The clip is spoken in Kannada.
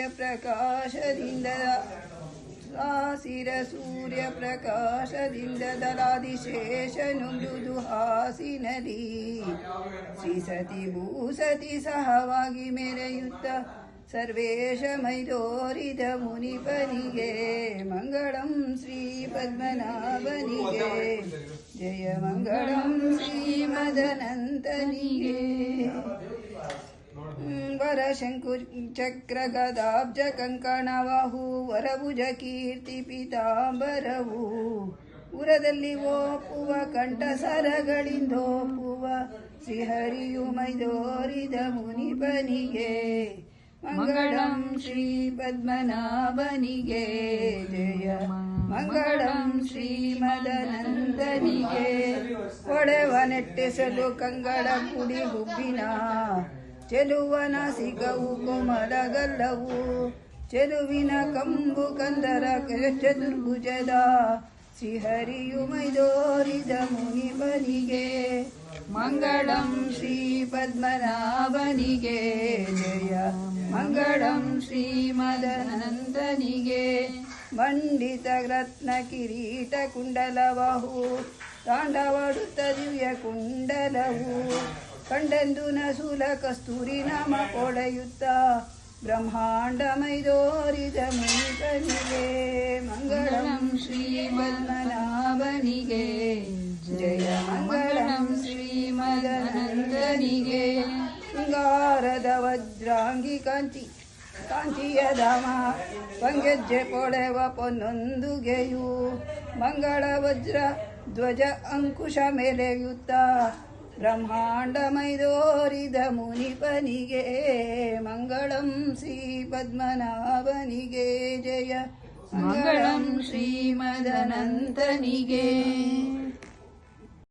ಸೂರ್ಯ ಪ್ರಕಾಶದಿಂದ ಸಾಸಿರ ಸೂರ್ಯ ಪ್ರಕಾಶದಿಂದ ದಲಾದಿಶೇಷನು ಮೃದು ಹಾಸಿನಲಿ ಶ್ರೀ ಸತಿ ಭೂಸತಿ ಸಹವಾಗಿ ಮೆರೆಯುತ್ತ ಸರ್ವೇಶ ಮೈದೋರಿದ ಮುನಿಪನಿಗೆ ಮಂಗಳಂ ಶ್ರೀ ಪದ್ಮನಾಭನಿಗೆ ಜಯ ಮಂಗಳಂ ವರ ಶಂಕು ಚಕ್ರ ಗದಾಬ್ಜ ಕಂಕಣವಾಹು ವರಭುಜ ಕೀರ್ತಿ ಪಿತಾಂಬರವು ಉರದಲ್ಲಿ ಓಪುವ ಕಂಠಸರಗಳಿಂದೋಪುವ ಶ್ರೀಹರಿಯು ಮೈದೋರಿದ ಮುನಿಪನಿಗೆ ಮಂಗಳಂ ಶ್ರೀ ಪದ್ಮನಾಭನಿಗೆ ಜಯ. ಮಂಗಳಂ ಶ್ರೀ ಮದನಂದನಿಗೆ ಒಡೆವ ನೆಟ್ಟಿಸಲು ಕಂಗಳ ಪುಡಿ ಹುಬ್ಬಿನ ಚೆಲುವನ ಸಿಗವು ಕೊಮಲಗಲ್ಲವು. ಚೆಲುವಿನ ಕಂಬು ಕಂದರ ಚತುರ್ಭುಜದ ಶ್ರೀಹರಿಯು ಮೈದೋರಿದ ಮುನಿಬನಿಗೆ. ಮಂಗಳಂ ಶ್ರೀ ಪದ್ಮನಾಭನಿಗೆ ಜಯ. ಮಂಗಳಂ ಶ್ರೀ ಮದನಂದನಿಗೆ. ಮಂಡಿತ ರತ್ನ ಕಿರೀಟ ಕುಂಡಲವಹು ತಾಂಡವಾಡುತ್ತ ದಿವ್ಯ ಕುಂಡಲವು. ಕಂಡೆಂದು ನಸೂಲ ಕಸ್ತೂರಿ ನಾಮ ಕೊಳೆಯುತ್ತ. ಬ್ರಹ್ಮಾಂಡ ಮೈದೋರಿದ ಮುನಿಪನಿಗೆ ಮಂಗಳಂ ಶ್ರೀ ಪದ್ಮನಾಭನಿಗೆ ಜಯ ಮಂಗಳಂ ಶ್ರೀ ಮದನಂದನಿಗೆ ಶೃಂಗಾರದ ವಜ್ರಾಂಗಿ ಕಾಂತಿ, ಕಾಂತಿಯ ಧಾಮ, ಪಂಗೆಜ್ಜೆ ಪೊಳೆವ ಪೊನ್ನೊಂದುಗೆಯು. ಮಂಗಳ ವಜ್ರ ಧ್ವಜ ಅಂಕುಶ ಮೇಲೆಯುತ್ತ. ಬ್ರಹ್ಮಾಂಡ ಮೈದೋರಿದ ಮುನಿಪನಿಗೆ ಮಂಗಳಂ ಶ್ರೀ ಪದ್ಮನಾಭನಿಗೆ ಜಯ. ಮಂಗಳಂ ಶ್ರೀ ಮದನಂತನಿಗೆ.